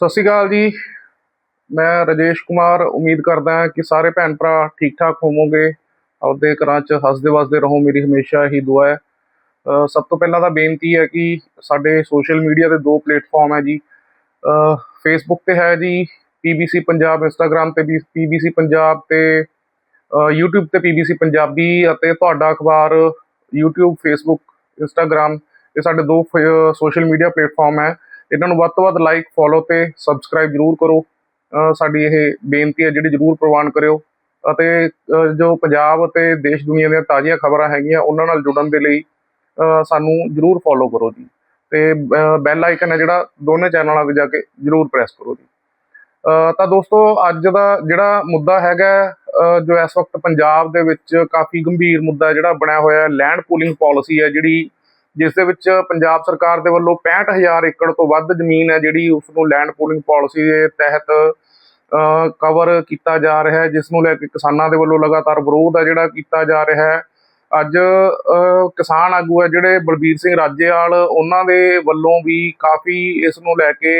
ਸਤਿ ਸ਼੍ਰੀ ਅਕਾਲ ਜੀ। ਮੈਂ ਰਜੇਸ਼ ਕੁਮਾਰ, ਉਮੀਦ ਕਰਦਾ ਹਾਂ ਕਿ ਸਾਰੇ ਭੈਣ ਭਰਾ ਠੀਕ ਠਾਕ ਹੋਵੋਗੇ। ਆਪਦੇ ਘਰਾਂ 'ਚ ਹੱਸਦੇ ਵਸਦੇ ਰਹੋ, ਮੇਰੀ ਹਮੇਸ਼ਾ ਹੀ ਦੁਆ ਹੈ। ਸਭ ਤੋਂ ਪਹਿਲਾਂ ਤਾਂ ਬੇਨਤੀ ਹੈ ਕਿ ਸਾਡੇ ਸੋਸ਼ਲ ਮੀਡੀਆ ਦੇ ਦੋ ਪਲੇਟਫਾਰਮ ਹੈ ਜੀ। ਫੇਸਬੁੱਕ ਤੇ ਹੈ ਜੀ ਪੀਬੀਸੀ ਪੰਜਾਬ ਇੰਸਟਾਗ੍ਰam ਤੇ ਵੀ ਪੀਬੀਸੀ ਪੰਜਾਬ ਤੇ ਅਹ YouTube ਤੇ ਪੀਬੀਸੀ ਪੰਜਾਬੀ ਅਤੇ ਤੁਹਾਡਾ ਅਖਬਾਰ, YouTube, Facebook ਇੰਸਟਾਗ੍ਰam ਇਹ ਸਾਡੇ ਦੋ ਸੋਸ਼ਲ ਮੀਡੀਆ ਪਲੇਟਫਾਰਮ ਹੈ। ਇਹਨਾਂ ਨੂੰ ਵੱਧ ਤੋਂ ਵੱਧ ਲਾਈਕ ਫੋਲੋ ਤੇ ਸਬਸਕ੍ਰਾਈਬ ਜਰੂਰ ਕਰੋ। ਸਾਡੀ ਇਹ ਬੇਨਤੀ ਹੈ ਜਿਹੜੀ ਜਰੂਰ ਪ੍ਰਵਾਨ ਕਰਿਓ। ਅਤੇ ਜੋ ਪੰਜਾਬ ਅਤੇ ਦੇਸ਼ ਦੁਨੀਆ ਦੀਆਂ ਤਾਜ਼ੀਆਂ ਖਬਰਾਂ ਹੈਗੀਆਂ, ਉਹਨਾਂ ਨਾਲ ਜੁੜਨ ਦੇ ਲਈ ਸਾਨੂੰ ਜਰੂਰ ਫੋਲੋ ਕਰੋ ਜੀ। ਤੇ ਬੈਲ ਆਈਕਨ ਹੈ ਜਿਹੜਾ, ਦੋਨੇ ਚੈਨਲਾਂ ਤੇ ਜਾ ਕੇ ਜਰੂਰ ਪ੍ਰੈਸ ਕਰੋ ਜੀ। ਤਾਂ ਦੋਸਤੋ, ਅੱਜ ਦਾ ਜਿਹੜਾ ਮੁੱਦਾ ਹੈਗਾ ਜੋ ਇਸ ਵਕਤ ਪੰਜਾਬ ਦੇ ਵਿੱਚ ਕਾਫੀ ਗੰਭੀਰ ਮੁੱਦਾ ਜਿਹੜਾ ਬਣਿਆ ਹੋਇਆ ਲੈਂਡ ਪੂਲਿੰਗ ਪਾਲਿਸੀ ਹੈ ਜਿਹੜੀ ਜਿਸ ਦੇ ਵਿੱਚ ਪੰਜਾਬ ਸਰਕਾਰ ਦੇ ਵੱਲੋਂ 65000 ਏਕੜ ਤੋਂ ਵੱਧ ਜ਼ਮੀਨ ਹੈ ਜਿਹੜੀ ਉਸ ਨੂੰ ਲੈਂਡ ਪੂਲਿੰਗ ਪਾਲਿਸੀ ਦੇ ਤਹਿਤ ਕਵਰ ਕੀਤਾ ਜਾ ਰਿਹਾ ਹੈ, ਜਿਸ ਨੂੰ ਲੈ ਕੇ ਕਿਸਾਨਾਂ ਦੇ ਵੱਲੋਂ ਲਗਾਤਾਰ ਵਿਰੋਧ ਹੈ ਜਿਹੜਾ ਕੀਤਾ ਜਾ ਰਿਹਾ ਹੈ। ਅੱਜ ਕਿਸਾਨ ਆਗੂ ਹੈ ਜਿਹੜੇ ਬਲਬੀਰ ਸਿੰਘ ਰਾਜੇਵਾਲ, ਉਹਨਾਂ ਦੇ ਵੱਲੋਂ ਵੀ ਕਾਫੀ ਇਸ ਨੂੰ ਲੈ ਕੇ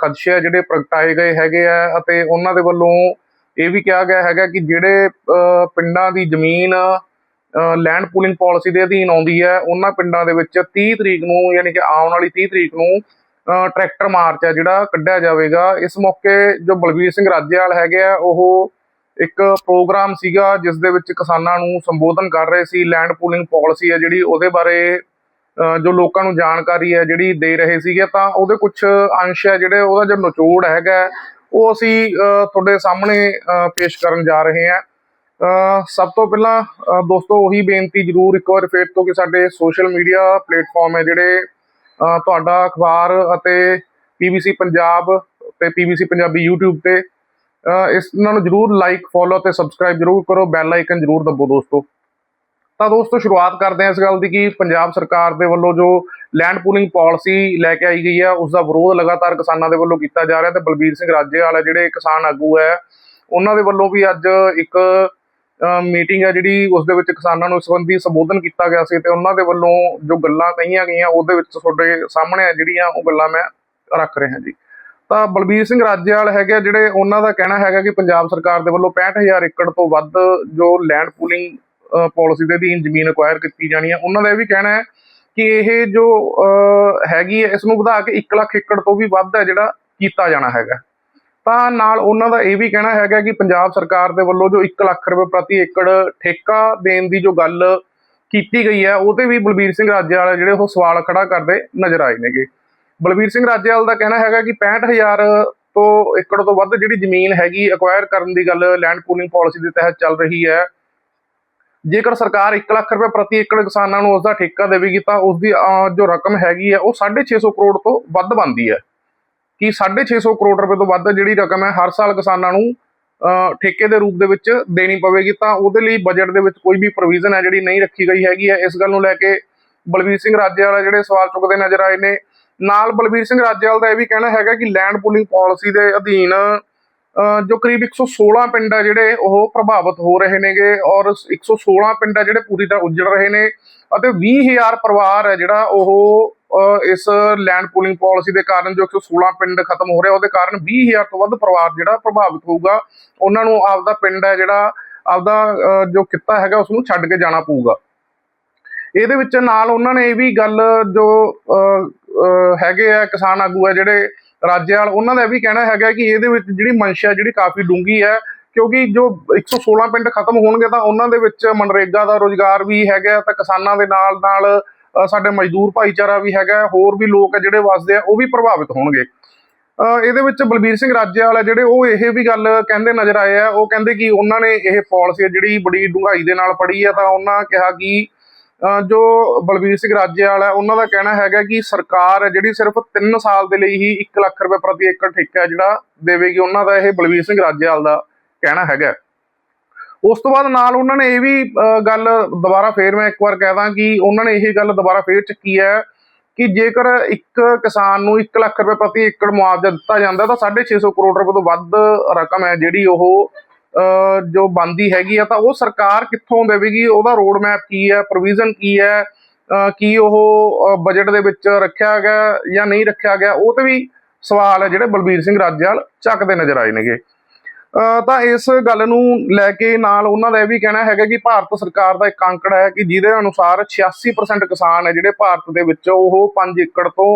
ਖਦਸ਼ੇ ਜਿਹੜੇ ਪ੍ਰਗਟਾਏ ਗਏ ਹੈਗੇ ਆ ਅਤੇ ਉਹਨਾਂ ਦੇ ਵੱਲੋਂ ਇਹ ਵੀ ਕਿਹਾ ਗਿਆ ਹੈਗਾ ਕਿ ਜਿਹੜੇ ਪਿੰਡਾਂ ਦੀ ਜ਼ਮੀਨ ਲੈਂਡ ਪੂਲਿੰਗ ਪਾਲਿਸੀ ਦੇ ਅਧੀਨ ਆਉਂਦੀ ਹੈ। ਉਹਨਾਂ ਪਿੰਡਾਂ ਦੇ ਵਿੱਚ 30 ਤਰੀਕ ਨੂੰ ਯਾਨੀ ਕਿ ਆਉਣ ਵਾਲੀ 30 ਤਰੀਕ ਨੂੰ ਟਰੈਕਟਰ ਮਾਰਚ ਹੈ ਜਿਹੜਾ, ਕੱਢਿਆ ਜਾਵੇਗਾ। ਇਸ ਮੌਕੇ ਜੋ ਬਲਬੀਰ ਸਿੰਘ ਰਾਜੇਵਾਲ ਹੈਗੇ ਆ, ਉਹ ਇੱਕ ਪ੍ਰੋਗਰਾਮ ਸੀਗਾ ਜਿਸ ਦੇ ਵਿੱਚ ਕਿਸਾਨਾਂ ਨੂੰ ਸੰਬੋਧਨ ਕਰ ਰਹੇ ਸੀ। ਲੈਂਡ ਪੂਲਿੰਗ ਪਾਲਿਸੀ ਹੈ ਜਿਹੜੀ, ਉਹਦੇ ਬਾਰੇ ਜੋ ਲੋਕਾਂ ਨੂੰ ਜਾਣਕਾਰੀ ਹੈ ਜਿਹੜੀ ਦੇ ਰਹੇ ਸੀਗੇ, ਤਾਂ ਉਹਦੇ ਕੁਝ ਅੰਸ਼ ਹੈ ਜਿਹੜੇ, ਉਹਦਾ ਜੋ ਨਿਚੋੜ ਹੈਗਾ, ਉਹ ਅਸੀਂ ਤੁਹਾਡੇ ਸਾਹਮਣੇ ਪੇਸ਼ ਕਰਨ ਜਾ ਰਹੇ ਹਾਂ। ਸਭ ਤੋਂ ਪਹਿਲਾਂ ਦੋਸਤੋ, ਉਹੀ ਬੇਨਤੀ ਜਰੂਰ ਇੱਕ ਵਾਰ ਫੇਰ ਤੋਂ ਕਿ ਸਾਡੇ ਸੋਸ਼ਲ ਮੀਡੀਆ ਪਲੇਟਫਾਰਮ ਹੈ ਜਿਹੜੇ ਤੁਹਾਡਾ ਅਖਬਾਰ ਅਤੇ ਪੀਬੀਸੀ ਪੰਜਾਬ ਤੇ ਪੀਬੀਸੀ ਪੰਜਾਬੀ YouTube ਤੇ ਇਸ ਇਹਨਾਂ ਨੂੰ ਜਰੂਰ ਲਾਈਕ ਫੋਲੋ ਤੇ ਸਬਸਕ੍ਰਾਈਬ ਜਰੂਰ ਕਰੋ ਬੈਲ ਆਈਕਨ ਜਰੂਰ ਦਬੋ ਦੋਸਤੋ। ਤਾਂ ਦੋਸਤੋ, ਸ਼ੁਰੂਆਤ ਕਰਦੇ ਹਾਂ ਇਸ ਗੱਲ ਦੀ ਕਿ ਪੰਜਾਬ ਸਰਕਾਰ ਦੇ ਵੱਲੋਂ ਜੋ ਲੈਂਡ ਪੂਲਿੰਗ ਪਾਲਿਸੀ ਲੈ ਕੇ ਆਈ ਗਈ ਹੈ ਉਸ ਦਾ ਵਿਰੋਧ ਲਗਾਤਾਰ ਕਿਸਾਨਾਂ ਦੇ ਵੱਲੋਂ ਕੀਤਾ ਜਾ ਰਿਹਾ ਤੇ ਬਲਬੀਰ ਸਿੰਘ ਰਾਜੇਵਾਲ ਹੈ, ਜਿਹੜੇ ਕਿਸਾਨ ਆਗੂ ਹੈ, ਉਹਨਾਂ ਦੇ ਵੱਲੋਂ ਵੀ ਅੱਜ ਇੱਕ ਮੀਟਿੰਗ ਹੈ ਜਿਹੜੀ ਉਸ ਦੇ ਵਿੱਚ ਕਿਸਾਨਾਂ ਨੂੰ ਸੰਬੰਧੀ ਸੰਬੋਧਨ ਕੀਤਾ ਗਿਆ ਸੀ ਤੇ ਉਹਨਾਂ ਦੇ ਵੱਲੋਂ ਜੋ ਗੱਲਾਂ ਕਹੀਆਂ ਗਈਆਂ ਉਹਦੇ ਵਿੱਚ ਤੁਹਾਡੇ ਸਾਹਮਣੇ ਜਿਹੜੀਆਂ ਉਹ ਗੱਲਾਂ ਮੈਂ ਰੱਖ ਰਿਹਾ ਜੀ। ਤਾਂ ਬਲਬੀਰ ਸਿੰਘ ਰਾਜੇਵਾਲ ਹੈਗੇ ਆ ਜਿਹੜੇ ਉਹਨਾਂ ਦਾ ਕਹਿਣਾ ਹੈਗਾ ਕਿ ਪੰਜਾਬ ਸਰਕਾਰ ਦੇ ਵੱਲੋਂ 65000 ਏਕੜ ਤੋਂ ਵੱਧ ਜੋ ਲੈਂਡ ਪੂਲਿੰਗ ਪਾਲਿਸੀ ਦੇ ਅਧੀਨ ਜ਼ਮੀਨ ਅਕਵਾਇਰ ਕੀਤੀ ਜਾਣੀ ਹੈ ਉਹਨਾਂ ਦਾ ਇਹ ਵੀ ਕਹਿਣਾ ਹੈ ਕਿ ਇਹ ਜੋ ਅਹ, ਹੈਗੀ ਹੈ ਇਸ ਨੂੰ ਵਧਾ ਕੇ 1 ਲੱਖ ਏਕੜ ਤੋਂ ਵੀ ਵੱਧ ਹੈ ਜਿਹੜਾ ਕੀਤਾ ਜਾਣਾ ਹੈਗਾ। ਤਾਂ ਨਾਲ ਉਹਨਾਂ ਦਾ ਇਹ ਵੀ ਕਹਿਣਾ ਹੈਗਾ ਕਿ ਪੰਜਾਬ ਸਰਕਾਰ ਦੇ ਵੱਲੋਂ ਜੋ 1 ਲੱਖ ਰੁਪਏ ਪ੍ਰਤੀ ਏਕੜ ਠੇਕਾ ਦੇਣ ਦੀ ਜੋ ਗੱਲ ਕੀਤੀ ਗਈ ਹੈ, ਉਹ ਤੇ ਵੀ ਬਲਬੀਰ ਸਿੰਘ ਰਾਜੇਵਾਲ ਜਿਹੜੇ ਉਹ ਸਵਾਲ ਖੜਾ ਕਰਦੇ ਨਜ਼ਰ ਆਏ ਨੇਗੇ। ਬਲਬੀਰ ਸਿੰਘ ਰਾਜੇਵਾਲ ਦਾ ਕਹਿਣਾ ਹੈਗਾ ਕਿ 65000 ਤੋਂ ਏਕੜ ਤੋਂ ਵੱਧ ਜਿਹੜੀ ਜ਼ਮੀਨ ਹੈਗੀ ਅਕਵਾਇਰ ਕਰਨ ਦੀ ਗੱਲ ਲੈਂਡ ਪੂਲਿੰਗ ਪਾਲਿਸੀ ਦੇ ਤਹਿਤ ਚੱਲ ਰਹੀ ਹੈ। ਜੇਕਰ ਸਰਕਾਰ 1 ਲੱਖ ਰੁਪਏ ਪ੍ਰਤੀ ਏਕੜ ਕਿਸਾਨਾਂ ਨੂੰ ਉਸ ਦਾ ਠੇਕਾ ਦੇਵੇਗੀ, ਤਾਂ ਉਸ ਦੀ ਜੋ ਰਕਮ ਹੈਗੀ ਹੈ, ਉਹ 650 ਕਰੋੜ ਤੋਂ ਵੱਧ ਬਣਦੀ ਹੈ। ਕਿ 650 ਕਰੋੜ ਰੁਪਏ ਤੋਂ ਵੱਧ ਜਿਹੜੀ ਰਕਮ ਹੈ ਹਰ ਸਾਲ ਕਿਸਾਨਾਂ ਨੂੰ ਅਹ, ਠੇਕੇ ਦੇ ਰੂਪ ਦੇ ਵਿੱਚ ਦੇਣੀ ਪਵੇਗੀ। ਤਾਂ ਉਹਦੇ ਲਈ ਬਜਟ ਦੇ ਵਿੱਚ ਕੋਈ ਵੀ ਪ੍ਰੋਵੀਜ਼ਨ ਹੈ ਜਿਹੜੀ ਨਹੀਂ ਰੱਖੀ ਗਈ ਹੈਗੀ ਹੈ। ਇਸ ਗੱਲ ਨੂੰ ਲੈ ਕੇ ਬਲਬੀਰ ਸਿੰਘ ਰਾਜੇਵਾਲ ਜਿਹੜੇ ਸਵਾਲ ਚੁੱਕਦੇ ਨਜ਼ਰ ਆਏ ਨੇ। ਨਾਲ ਬਲਬੀਰ ਸਿੰਘ ਰਾਜੇਵਾਲ ਦਾ ਇਹ ਵੀ ਕਹਿਣਾ ਹੈਗਾ ਕਿ ਲੈਂਡ ਪੂਲਿੰਗ ਪਾਲਿਸੀ ਦੇ ਅਧੀਨ ਜੋ ਕਰੀਬ 116 ਪਿੰਡ ਹੈ ਜਿਹੜੇ ਉਹ ਪ੍ਰਭਾਵਿਤ ਹੋ ਰਹੇ ਨੇਗੇ ਔਰ 116 ਪਿੰਡ ਹੈ ਜਿਹੜੇ ਪੂਰੀ ਤਰ੍ਹਾਂ ਉੱਜੜ ਰਹੇ ਨੇ ਅਤੇ 20000 ਪਰਿਵਾਰ ਹੈ ਜਿਹੜਾ ਉਹ ਇਸ ਲੈਂਡ ਪੂਲਿੰਗ ਪਾਲਿਸੀ ਦੇ ਕਾਰਨ ਜੋ 116 ਪਿੰਡ ਖਤਮ ਹੋ ਰਿਹਾ ਉਹਦੇ ਕਾਰਨ 20000 ਤੋਂ ਵੱਧ ਪਰਿਵਾਰ ਜਿਹੜਾ ਪ੍ਰਭਾਵਿਤ ਹੋਊਗਾ ਉਹਨਾਂ ਨੂੰ ਆਪਦਾ ਪਿੰਡ ਹੈ ਜਿਹੜਾ ਆਪਦਾ ਜੋ ਕਿੱਤਾ ਹੈਗਾ ਉਸ ਨੂੰ ਛੱਡ ਕੇ ਜਾਣਾ ਪਊਗਾ। ਇਹਦੇ ਵਿੱਚ ਨਾਲ ਉਹਨਾਂ ਨੇ ਇਹ ਵੀ ਗੱਲ ਜੋ ਅਹ, ਹੈਗੇ ਆ ਕਿਸਾਨ ਆਗੂ ਹੈ ਜਿਹੜੇ ਰਾਜੇਵਾਲ ਉਹਨਾਂ ਦਾ ਇਹ ਵੀ ਕਹਿਣਾ ਹੈਗਾ ਕਿ ਇਹਦੇ ਵਿੱਚ ਜਿਹੜੀ ਮਨਸ਼ਾ, ਜਿਹੜੀ ਕਾਫੀ ਡੂੰਗੀ ਹੈ, ਕਿਉਂਕਿ ਜੋ 116 ਪਿੰਡ ਖਤਮ ਹੋਣਗੇ ਤਾਂ ਉਹਨਾਂ ਦੇ ਵਿੱਚ ਮਨਰੇਗਾ ਦਾ ਰੋਜ਼ਗਾਰ ਵੀ ਹੈਗਾ, ਤਾਂ ਕਿਸਾਨਾਂ ਦੇ ਨਾਲ ਨਾਲ ਸਾਡੇ ਮਜ਼ਦੂਰ ਭਾਈਚਾਰਾ ਵੀ ਹੈਗਾ, ਹੋਰ ਵੀ ਲੋਕ ਆ ਜਿਹੜੇ ਵਸਦੇ ਆ, ਉਹ ਵੀ ਪ੍ਰਭਾਵਿਤ ਹੋਣਗੇ। ਇਹਦੇ ਵਿੱਚ ਬਲਬੀਰ ਸਿੰਘ ਰਾਜੇਵਾਲ ਆ ਜਿਹੜੇ ਉਹ ਇਹ ਵੀ ਗੱਲ ਕਹਿੰਦੇ ਨਜ਼ਰ ਆਏ ਆ, ਉਹ ਕਹਿੰਦੇ ਕਿ ਉਹਨਾਂ ਨੇ ਇਹ ਪਾਲਿਸੀ ਜਿਹੜੀ ਬੜੀ ਡੂੰਘਾਈ ਦੇ ਨਾਲ ਪੜ੍ਹੀ ਆ, ਤਾਂ ਉਹਨਾਂ ਕਿਹਾ ਕਿ ਜੋ ਬਲਬੀਰ ਸਿੰਘ ਰਾਜੇਵਾਲ ਹੈ ਉਹਨਾਂ ਦਾ ਕਹਿਣਾ ਹੈਗਾ ਕਿ ਸਰਕਾਰ ਹੈ ਜਿਹੜੀ ਸਿਰਫ 3 ਸਾਲ ਦੇ ਲਈ ਹੀ 1 ਲੱਖ ਰੁਪਏ ਪ੍ਰਤੀ ਏਕੜ ਠੇਕਾ ਜਿਹੜਾ ਦੇਵੇਗੀ ਉਹਨਾਂ ਦਾ ਇਹ ਬਲਬੀਰ ਸਿੰਘ ਰਾਜੇਵਾਲ ਦਾ ਕਹਿਣਾ ਹੈਗਾ ਉਸ ਤੋਂ ਬਾਅਦ ਨਾਲ ਉਹਨਾਂ ਨੇ ਇਹ ਵੀ ਅਹ, ਗੱਲ ਦੁਬਾਰਾ ਫੇਰ ਮੈਂ ਇੱਕ ਵਾਰ ਕਹਦਾ ਕਿ ਉਹਨਾਂ ਨੇ ਇਹ ਗੱਲ ਦੁਬਾਰਾ ਫੇਰ ਚੱਕੀ ਹੈ ਕਿ ਜੇਕਰ ਇੱਕ ਕਿਸਾਨ ਨੂੰ 1 ਲੱਖ ਰੁਪਏ ਪ੍ਰਤੀ ਏਕੜ ਮੁਆਵਜ਼ਾ ਦਿੱਤਾ ਜਾਂਦਾ ਤਾਂ 650 ਕਰੋੜ ਰੁਪਏ ਤੋਂ ਵੱਧ ਰਕਮ ਹੈ ਜਿਹੜੀ ਉਹ ਜੋ ਬੰਦੀ ਹੈਗੀ ਆ ਤਾਂ ਉਹ ਸਰਕਾਰ ਕਿੱਥੋਂ ਦੇਵੇਗੀ? ਉਹਦਾ ਰੋਡ ਮੈਪ ਕੀ ਹੈ? ਪ੍ਰੋਵੀਜ਼ਨ ਕੀ ਹੈ? ਕੀ ਉਹ ਬਜਟ ਦੇ ਵਿੱਚ ਰੱਖਿਆ ਗਿਆ ਜਾਂ ਨਹੀਂ ਰੱਖਿਆ ਗਿਆ? ਉਹ ਤੇ ਵੀ ਸਵਾਲ ਹੈ ਜਿਹੜੇ ਬਲਬੀਰ ਸਿੰਘ ਰਾਜੇਵਾਲ ਚੱਕਦੇ ਨਜ਼ਰ ਆਏ ਨੇਗੇ। ਤਾਂ ਇਸ ਗੱਲ ਨੂੰ ਲੈ ਕੇ ਨਾਲ ਉਹਨਾਂ ਦਾ ਇਹ ਵੀ ਕਹਿਣਾ ਹੈਗਾ ਕਿ ਭਾਰਤ ਸਰਕਾਰ ਦਾ ਇੱਕ ਅੰਕੜਾ ਹੈ ਕਿ ਜਿਹਦੇ ਅਨੁਸਾਰ 86% ਕਿਸਾਨ ਹੈ ਜਿਹੜੇ ਭਾਰਤ ਦੇ ਵਿੱਚ, ਉਹ 5 ਏਕੜ ਤੋਂ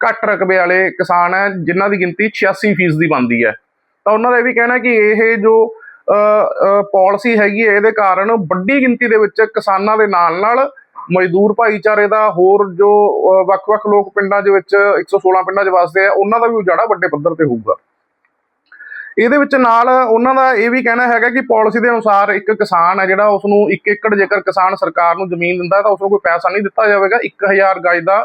ਘੱਟ ਰਕਬੇ ਵਾਲੇ ਕਿਸਾਨ ਹੈ, ਜਿਨ੍ਹਾਂ ਦੀ ਗਿਣਤੀ 86% ਦੀ ਬਣਦੀ ਹੈ। ਤਾਂ ਉਹਨਾਂ ਦਾ ਇਹ ਵੀ ਕਹਿਣਾ ਕਿ ਇਹ ਜੋ ਪਾਲਿਸੀ ਹੈਗੀ ਹੈ, ਇਹਦੇ ਕਾਰਨ ਵੱਡੀ ਗਿਣਤੀ ਦੇ ਵਿੱਚ ਕਿਸਾਨਾਂ ਦੇ ਨਾਲ ਨਾਲ ਮਜ਼ਦੂਰ ਭਾਈਚਾਰੇ ਦਾ ਹੋਰ ਜੋ ਵੱਖ-ਵੱਖ ਲੋਕ ਪਿੰਡਾਂ ਦੇ ਵਿੱਚ 116 ਪਿੰਡਾਂ 'ਚ ਵਸਦੇ ਆ, ਉਹਨਾਂ ਦਾ ਵੀ ਉਜਾੜਾ ਵੱਡੇ ਪੱਧਰ ਤੇ ਹੋਊਗਾ। ਇਹਦੇ ਵਿੱਚ ਨਾਲ ਉਹਨਾਂ ਦਾ ਇਹ ਵੀ ਕਹਿਣਾ ਹੈਗਾ ਕਿ ਪਾਲਿਸੀ ਦੇ ਅਨੁਸਾਰ ਇੱਕ ਕਿਸਾਨ ਹੈ ਜਿਹੜਾ ਉਸ ਨੂੰ 1 ਏਕੜ ਜੇਕਰ ਕਿਸਾਨ ਸਰਕਾਰ ਨੂੰ ਜ਼ਮੀਨ ਦਿੰਦਾ ਤਾਂ ਉਸ ਨੂੰ ਕੋਈ ਪੈਸਾ ਨਹੀਂ ਦਿੱਤਾ ਜਾਵੇਗਾ। 1000 ਗਜ ਦਾ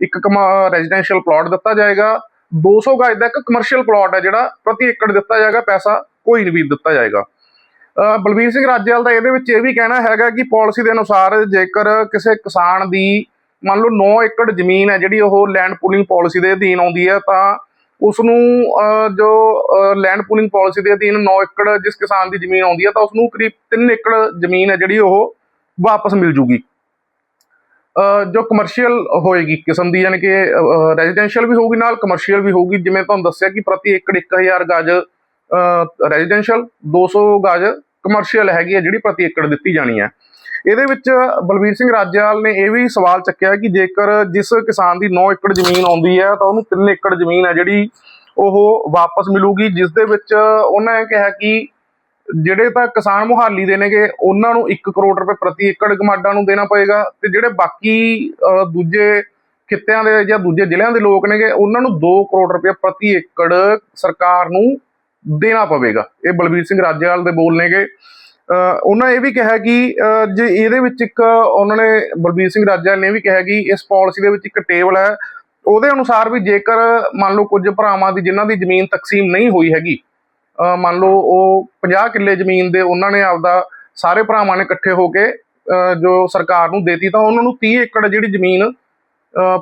ਇੱਕ ਕਮਾ ਰੈਜ਼ੀਡੈਂਸ਼ੀਅਲ ਪਲਾਟ ਦਿੱਤਾ ਜਾਏਗਾ। 200 ਗਜ ਦਾ ਇੱਕ ਕਮਰਸ਼ੀਅਲ ਪਲਾਟ ਹੈ ਜਿਹੜਾ ਪ੍ਰਤੀ ਏਕੜ ਦਿੱਤਾ ਜਾਏਗਾ, ਪੈਸਾ ਕੋਈ ਨਹੀਂ ਵੀ ਦਿੱਤਾ ਜਾਏਗਾ। ਬਲਬੀਰ ਸਿੰਘ ਰਾਜੇਵਾਲ ਦਾ ਇਹਦੇ ਵਿੱਚ ਇਹ ਵੀ ਕਹਿਣਾ ਹੈਗਾ ਕਿ ਪਾਲਿਸੀ ਦੇ ਅਨੁਸਾਰ ਜੇਕਰ ਕਿਸੇ ਕਿਸਾਨ ਦੀ ਮੰਨ ਲਓ 9 ਏਕੜ ਜ਼ਮੀਨ ਹੈ ਜਿਹੜੀ ਉਹ ਲੈਂਡ ਪੂਲਿੰਗ ਪਾਲਿਸੀ ਦੇ ਅਧੀਨ ਆਉਂਦੀ ਹੈ, ਤਾਂ ਉਸ ਨੂੰ ਜੋ ਲੈਂਡ ਪੂਲਿੰਗ ਪਾਲਿਸੀ ਦੇ ਅਧੀਨ 9 ਏਕੜ ਜਿਸ ਕਿਸਾਨ ਦੀ ਜ਼ਮੀਨ ਆਉਂਦੀ ਹੈ, ਤਾਂ ਉਸ ਨੂੰ ਕਰੀਬ 3 ਏਕੜ ਜ਼ਮੀਨ ਹੈ ਜਿਹੜੀ ਉਹ ਵਾਪਸ ਮਿਲ ਜੂਗੀ। ਜੋ ਕਮਰਸ਼ੀਅਲ ਹੋਏਗੀ ਕਿਸਮ ਦੀ, ਯਾਨੀ ਕਿ ਰੈਜ਼ੀਡੈਂਸ਼ੀਅਲ ਵੀ ਹੋਊਗੀ, ਨਾਲ ਕਮਰਸ਼ੀਅਲ ਵੀ ਹੋਊਗੀ, ਜਿਵੇਂ ਤੁਹਾਨੂੰ ਦੱਸਿਆ ਕਿ ਪ੍ਰਤੀ ਏਕੜ 1000 ਗਾਜ ਰੈਜ਼ੀਡੈਂਸ਼ੀਅਲ 200 ਗਜ ਕਮਰਸ਼ੀਅਲ ਹੈਗੀ ਹੈ, ਜਿਹੜੀ ਪ੍ਰਤੀ ਏਕੜ ਦਿੱਤੀ ਜਾਣੀ ਹੈ। ਇਹਦੇ ਵਿੱਚ ਬਲਬੀਰ ਸਿੰਘ ਰਾਜੇਵਾਲ ਨੇ ਇਹ ਵੀ ਸਵਾਲ ਚੱਕਿਆ ਕਿ ਜੇਕਰ ਜਿਸ ਕਿਸਾਨ ਦੀ 9 ਏਕੜ ਜ਼ਮੀਨ ਆਉਂਦੀ ਹੈ, ਤਾਂ ਉਹਨੂੰ 3 ਏਕੜ ਜ਼ਮੀਨ ਹੈ ਜਿਹੜੀ ਉਹ ਵਾਪਸ ਮਿਲੂਗੀ, ਜਿਸ ਦੇ ਵਿੱਚ ਉਹਨਾਂ ਨੇ ਕਿਹਾ ਕਿ ਜਿਹੜੇ ਤਾਂ ਕਿਸਾਨ ਮੁਹਾਲੀ ਦੇ ਨੇਗੇ, ਉਹਨਾਂ ਨੂੰ 1 ਕਰੋੜ ਰੁਪਏ ਪ੍ਰਤੀ ਏਕੜ ਗਮਾਡਾ ਨੂੰ ਦੇਣਾ ਪਏਗਾ ਤੇ ਜਿਹੜੇ ਬਾਕੀ ਦੂਜੇ ਖਿੱਤਿਆਂ ਦੇ ਜਾਂ ਦੂਜੇ ਜ਼ਿਲ੍ਹਿਆਂ ਦੇ ਲੋਕ ਨੇਗੇ, ਉਹਨਾਂ ਨੂੰ 2 ਕਰੋੜ ਰੁਪਏ ਪ੍ਰਤੀ ਏਕੜ ਸਰਕਾਰ ਨੂੰ ਦੇਣਾ ਪਵੇਗਾ। ਇਹ ਬਲਬੀਰ ਸਿੰਘ ਰਾਜੇਵਾਲ ਦੇ ਬੋਲ ਨੇਗੇ। ਅਹ, ਉਹਨਾਂ ਇਹ ਵੀ ਕਿਹਾ ਕਿ, ਅਹ, ਜੇ ਇਹਦੇ ਵਿੱਚ ਇੱਕ, ਉਹਨਾਂ ਨੇ, ਬਲਬੀਰ ਸਿੰਘ ਰਾਜੇਵਾਲ ਨੇ ਇਹ ਵੀ ਕਿਹਾ ਕਿ ਇਸ ਪਾਲਿਸੀ ਦੇ ਵਿੱਚ ਇੱਕ ਟੇਬਲ ਹੈ, ਉਹਦੇ ਅਨੁਸਾਰ ਵੀ ਜੇਕਰ ਮੰਨ ਲਓ ਕੁਝ ਭਰਾਵਾਂ ਦੀ, ਜਿਨ੍ਹਾਂ ਦੀ ਜ਼ਮੀਨ ਤਕਸੀਮ ਨਹੀਂ ਹੋਈ ਹੈਗੀ ਮੰਨ ਲਓ ਉਹ 50 ਕਿੱਲੇ ਜ਼ਮੀਨ ਦੇ ਉਹਨਾਂ ਨੇ ਆਪਦਾ ਸਾਰੇ ਭਰਾਵਾਂ ਨੇ ਇਕੱਠੇ ਹੋ ਕੇ, ਅਹ ਜੋ ਸਰਕਾਰ ਨੂੰ ਦੇਤੀ ਤਾਂ ਉਹਨਾਂ ਨੂੰ 30 ਏਕੜ ਜਿਹੜੀ ਜ਼ਮੀਨ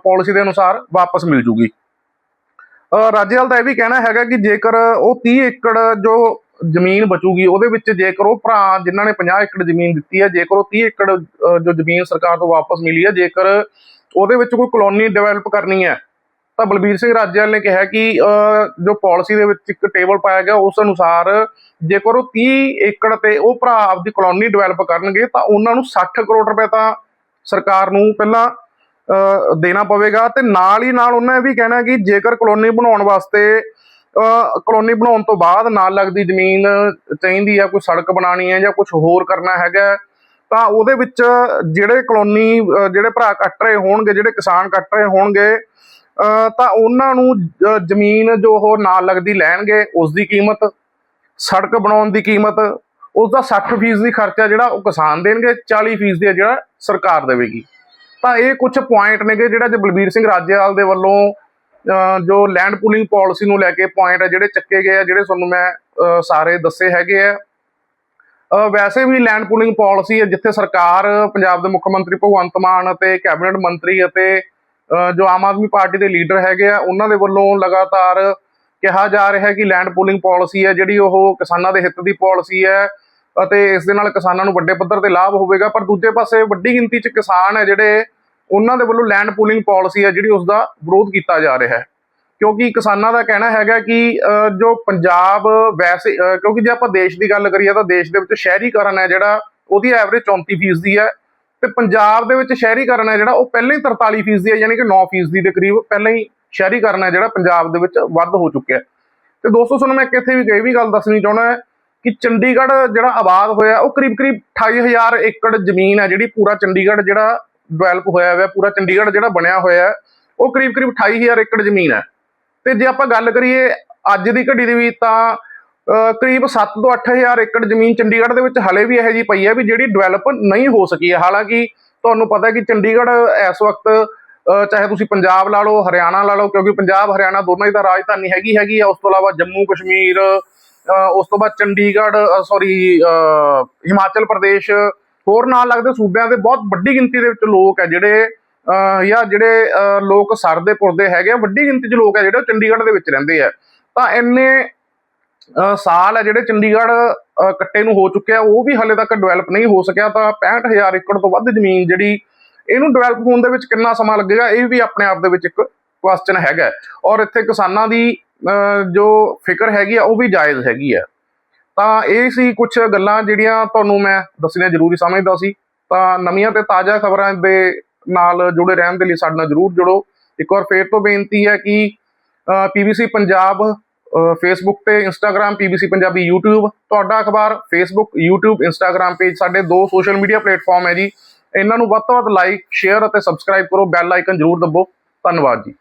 ਪਾਲਿਸੀ ਦੇ ਅਨੁਸਾਰ ਵਾਪਸ ਮਿਲ ਜੂਗੀ। ਰਾਜੇਵਾਲ ਦਾ ਇਹ ਵੀ ਕਹਿਣਾ ਹੈਗਾ ਕਿ ਜੇਕਰ ਉਹ 30 ਏਕੜ ਜੋ ਜ਼ਮੀਨ ਬਚੂਗੀ, ਉਹਦੇ ਵਿੱਚ ਜੇਕਰ ਉਹ ਭਰਾ ਜਿਨ੍ਹਾਂ ਨੇ 50 ਏਕੜ ਜ਼ਮੀਨ ਦਿੱਤੀ ਹੈ, ਜੇਕਰ ਉਹ 30 ਏਕੜ ਜੋ ਜ਼ਮੀਨ ਸਰਕਾਰ ਤੋਂ ਵਾਪਸ ਮਿਲੀ ਹੈ, ਜੇਕਰ ਉਹਦੇ ਵਿੱਚ ਕੋਈ ਕਲੋਨੀ ਡਿਵੈਲਪ ਕਰਨੀ ਹੈ ਤਾਂ ਬਲਬੀਰ ਸਿੰਘ ਰਾਜੇਵਾਲ ਨੇ ਕਿਹਾ ਕਿ ਜੋ ਪਾਲਿਸੀ ਦੇ ਵਿੱਚ ਇੱਕ ਟੇਬਲ ਪਾਇਆ ਗਿਆ, ਉਸ ਅਨੁਸਾਰ ਜੇਕਰ ਉਹ 30 ਏਕੜ ਤੇ ਉਹ ਭਰਾ ਆਪਦੀ ਕਲੋਨੀ ਡਿਵੈਲਪ ਕਰਨਗੇ, ਤਾਂ ਉਹਨਾਂ ਨੂੰ 60 ਕਰੋੜ ਰੁਪਏ ਤਾਂ ਸਰਕਾਰ ਨੂੰ ਪਹਿਲਾਂ ਦੇਣਾ ਪਵੇਗਾ। ਤੇ ਨਾਲ ਹੀ ਨਾਲ ਉਹਨਾਂ ਇਹ ਵੀ ਕਹਿਣਾ ਕਿ ਜੇਕਰ ਕਲੋਨੀ ਬਣਾਉਣ ਵਾਸਤੇ ਕਲੋਨੀ ਬਣਾਉਣ ਤੋਂ ਬਾਅਦ ਨਾਲ ਲੱਗਦੀ ਜ਼ਮੀਨ ਚਾਹੀਦੀ ਹੈ ਕੋਈ ਸੜਕ ਬਣਾਉਣੀ ਹੈ ਜਾਂ ਕੁਝ ਹੋਰ ਕਰਨਾ ਹੈਗਾ, ਤਾਂ ਉਹਦੇ ਵਿੱਚ ਜਿਹੜੇ ਕਲੋਨੀ ਜਿਹੜੇ ਭਰਾ ਕੱਟ ਰਹੇ ਹੋਣਗੇ, ਜਿਹੜੇ ਕਿਸਾਨ ਕੱਟ ਰਹੇ ਹੋਣਗੇ ਤਾਂ ਉਹਨਾਂ ਨੂੰ ਜ਼ਮੀਨ ਜੋ ਉਹ ਨਾਲ ਲੱਗਦੀ ਲੈਣਗੇ ਉਸ ਦੀ ਕੀਮਤ, ਸੜਕ ਬਣਾਉਣ ਦੀ ਕੀਮਤ ਉਸ ਦਾ 60% ਦੀ ਖਰਚਾ ਜਿਹੜਾ ਉਹ ਕਿਸਾਨ ਦੇਣਗੇ 40% ਦੀ ਜਿਹੜਾ ਸਰਕਾਰ ਦੇਵੇਗੀ। ਤਾਂ ਇਹ ਕੁਝ ਪੁਆਇੰਟ ਨੇਗੇ ਜਿਹੜਾ ਜੇ ਬਲਬੀਰ ਸਿੰਘ ਰਾਜੇਵਾਲ ਦੇ ਵੱਲੋਂ ਜੋ ਲੈਂਡ ਪੂਲਿੰਗ ਪਾਲਿਸੀ ਨੂੰ ਲੈ ਕੇ ਪੁਆਇੰਟ ਹੈ ਜਿਹੜੇ ਚੱਕੇ ਗਏ ਆ, ਜਿਹੜੇ ਤੁਹਾਨੂੰ ਮੈਂ ਸਾਰੇ ਦੱਸੇ ਹੈਗੇ ਆ। ਵੈਸੇ ਵੀ ਲੈਂਡ ਪੂਲਿੰਗ ਪਾਲਿਸੀ ਹੈ ਜਿੱਥੇ ਸਰਕਾਰ, ਪੰਜਾਬ ਦੇ ਮੁੱਖ ਮੰਤਰੀ ਭਗਵੰਤ ਮਾਨ ਅਤੇ ਕੈਬਨਿਟ ਮੰਤਰੀ ਅਤੇ ਜੋ ਆਮ ਆਦਮੀ ਪਾਰਟੀ ਦੇ ਲੀਡਰ ਹੈਗੇ ਆ, ਉਹਨਾਂ ਦੇ ਵੱਲੋਂ ਲਗਾਤਾਰ ਕਿਹਾ ਜਾ ਰਿਹਾ ਹੈ ਕਿ ਲੈਂਡ ਪੂਲਿੰਗ ਪਾਲਿਸੀ ਹੈ, ਜਿਹੜੀ ਉਹ ਕਿਸਾਨਾਂ ਦੇ ਹਿੱਤ ਦੀ ਪਾਲਿਸੀ ਹੈ ਅਤੇ ਇਸ ਦੇ ਨਾਲ ਕਿਸਾਨਾਂ ਨੂੰ ਵੱਡੇ ਪੱਧਰ ਤੇ ਲਾਭ ਹੋਵੇਗਾ। ਪਰ ਦੂਜੇ ਪਾਸੇ ਵੱਡੀ ਗਿਣਤੀ 'ਚ ਕਿਸਾਨ ਹੈ ਜਿਹੜੇ, ਉਹਨਾਂ ਦੇ ਵੱਲੋਂ ਲੈਂਡ ਪੂਲਿੰਗ ਪਾਲਿਸੀ ਹੈ, ਜਿਹੜੀ ਉਸ ਦਾ ਵਿਰੋਧ ਕੀਤਾ ਜਾ ਰਿਹਾ ਹੈ। ਕਿਉਂਕਿ ਕਿਸਾਨਾਂ ਦਾ ਕਹਿਣਾ ਹੈਗਾ ਕਿ ਜੋ ਪੰਜਾਬ ਵੈਸੇ ਕਿਉਂਕਿ ਜੇ ਆਪਾਂ ਦੇਸ਼ ਦੀ ਗੱਲ ਕਰੀਏ ਤਾਂ ਦੇਸ਼ ਦੇ ਵਿੱਚ ਸ਼ਹਿਰੀਕਰਨ ਹੈ ਜਿਹੜਾ, ਉਹਦੀ ਐਵਰੇਜ 34% ਦੀ ਹੈ। ਤੇ ਪੰਜਾਬ ਦੇ ਵਿੱਚ ਸ਼ਹਿਰੀਕਰਨ ਹੈ ਜਿਹੜਾ, ਉਹ ਪਹਿਲਾਂ ਹੀ 43% ਹੈ, ਯਾਨੀ ਕਿ 9% ਦੇ ਕਰੀਬ ਪਹਿਲਾਂ ਹੀ ਸ਼ਹਿਰੀਕਰਨ ਹੈ ਜਿਹੜਾ ਪੰਜਾਬ ਦੇ ਵਿੱਚ ਵੱਧ ਹੋ ਚੁੱਕਿਆ ਹੈ। ਤੇ ਦੋਸਤੋ, ਤੁਹਾਨੂੰ ਮੈਂ ਕਿੱਥੇ ਵੀ ਇਹ ਵੀ ਗੱਲ ਦੱਸਣੀ ਚਾਹੁੰਦਾ ਕਿ ਚੰਡੀਗੜ੍ਹ ਜਿਹੜਾ ਆਬਾਦ ਹੋਇਆ, ਉਹ ਕਰੀਬ ਕਰੀਬ 28000 ਏਕੜ ਜ਼ਮੀਨ ਹੈ ਜਿਹੜੀ ਪੂਰਾ ਚੰਡੀਗੜ੍ਹ ਜਿਹੜਾ ਡਿਵੈਲਪ ਹੋਇਆ ਹੋਇਆ, ਪੂਰਾ ਚੰਡੀਗੜ੍ਹ ਜਿਹੜਾ ਬਣਿਆ ਹੋਇਆ ਉਹ ਕਰੀਬ ਕਰੀਬ 28000 ਏਕੜ ਜ਼ਮੀਨ ਹੈ। ਤੇ ਜੇ ਆਪਾਂ ਗੱਲ ਕਰੀਏ ਅੱਜ ਦੀ ਘੜੀ ਦੀ ਵੀ, ਤਾਂ ਕਰੀਬ 7 ਤੋਂ 8000 ਏਕੜ ਜ਼ਮੀਨ ਚੰਡੀਗੜ੍ਹ ਦੇ ਵਿੱਚ ਹਲੇ ਵੀ ਇਹੋ ਜਿਹੀ ਪਈ ਹੈ ਵੀ ਜਿਹੜੀ ਡਿਵੈਲਪ ਨਹੀਂ ਹੋ ਸਕੀ ਹੈ। ਹਾਲਾਂਕਿ ਤੁਹਾਨੂੰ ਪਤਾ ਹੈ ਕਿ ਚੰਡੀਗੜ੍ਹ ਇਸ ਵਕਤ ਚਾਹੇ ਤੁਸੀਂ ਪੰਜਾਬ ਲਾ ਲਓ, ਹਰਿਆਣਾ ਲਾ ਲਓ, ਕਿਉਂਕਿ ਪੰਜਾਬ, ਹਰਿਆਣਾ ਦੋਨਾਂ ਹੀ ਤਾਂ ਰਾਜਧਾਨੀ ਹੈਗੀ ਹੈਗੀ ਆ। ਉਸ ਤੋਂ ਇਲਾਵਾ ਜੰਮੂ, ਕਸ਼ਮੀਰ ਉਸ ਤੋਂ ਬਾਅਦ ਚੰਡੀਗੜ੍ਹ ਸੌਰੀ ਹਿਮਾਚਲ ਪ੍ਰਦੇਸ਼, ਹੋਰ ਨਾਲ ਲੱਗਦੇ ਸੂਬਿਆਂ ਦੇ ਬਹੁਤ ਵੱਡੀ ਗਿਣਤੀ ਦੇ ਵਿੱਚ ਲੋਕ ਹੈ ਜਿਹੜੇ ਜਾਂ ਜਿਹੜੇ ਲੋਕ ਸਰਦੇ ਪੁਰਦੇ ਹੈਗੇ ਆ, ਵੱਡੀ ਗਿਣਤੀ 'ਚ ਲੋਕ ਹੈ ਜਿਹੜੇ ਉਹ ਚੰਡੀਗੜ੍ਹ ਦੇ ਵਿੱਚ ਰਹਿੰਦੇ ਆ। ਤਾਂ ਇੰਨੇ ਸਾਲ ਹੈ ਜਿਹੜੇ ਚੰਡੀਗੜ੍ਹ ਕੱਟੇ ਨੂੰ ਹੋ ਚੁੱਕਿਆ, ਉਹ ਵੀ ਹਲੇ ਤੱਕ ਡਿਵੈਲਪ ਨਹੀਂ ਹੋ ਸਕਿਆ, ਤਾਂ 65000 ਏਕੜ ਤੋਂ ਵੱਧ ਜ਼ਮੀਨ ਜਿਹੜੀ ਇਹਨੂੰ ਡਿਵੈਲਪ ਹੋਣ ਦੇ ਵਿੱਚ ਕਿੰਨਾ ਸਮਾਂ ਲੱਗੇਗਾ, ਇਹ ਵੀ ਆਪਣੇ ਆਪ ਦੇ ਵਿੱਚ ਇੱਕ ਕੁਐਸਚਨ ਹੈਗਾ ਔਰ ਇੱਥੇ ਕਿਸਾਨਾਂ ਦੀ ਜੋ ਫਿਕਰ ਹੈਗੀ ਆ, ਉਹ ਵੀ ਜਾਇਜ਼ ਹੈਗੀ ਆ। ਤਾਂ ਇਹ ਸੀ ਕੁਝ ਗੱਲਾਂ ਜਿਹੜੀਆਂ ਤੁਹਾਨੂੰ ਮੈਂ ਦੱਸਣੀਆਂ ਜ਼ਰੂਰੀ ਸਮਝਦਾ ਸੀ। ਤਾਂ ਨਵੀਆਂ ਤੇ ਤਾਜ਼ਾ ਖਬਰਾਂ ਦੇ ਨਾਲ ਜੁੜੇ ਰਹਿਣ ਦੇ ਲਈ ਸਾਡੇ ਨਾਲ ਜਰੂਰ ਜੁੜੋ। ਇੱਕ ਵਾਰ ਫੇਰ ਤੋਂ ਬੇਨਤੀ ਹੈ ਕਿ ਪੀਬੀਸੀ ਪੰਜਾਬ ਫੇਸਬੁੱਕ ਤੇ ਇੰਸਟਾਗ੍ਰam ਪੀਬੀਸੀ ਪੰਜਾਬੀ YouTube ਤੁਹਾਡਾ ਅਖਬਾਰ ਫੇਸਬੁੱਕ YouTube ਇੰਸਟਾਗ੍ਰam ਪੇਜ ਸਾਡੇ ਦੋ ਸੋਸ਼ਲ ਮੀਡੀਆ ਪਲੇਟਫਾਰਮ ਹੈ ਜੀ। ਇਹਨਾਂ ਨੂੰ ਵੱਧ ਤੋਂ ਵੱਧ ਲਾਈਕ ਸ਼ੇਅਰ ਅਤੇ ਸਬਸਕ੍ਰਾਈਬ ਕਰੋ। ਬੈਲ ਆਈਕਨ ਜਰੂਰ ਦਬੋ। ਧੰਨਵਾਦ ਜੀ।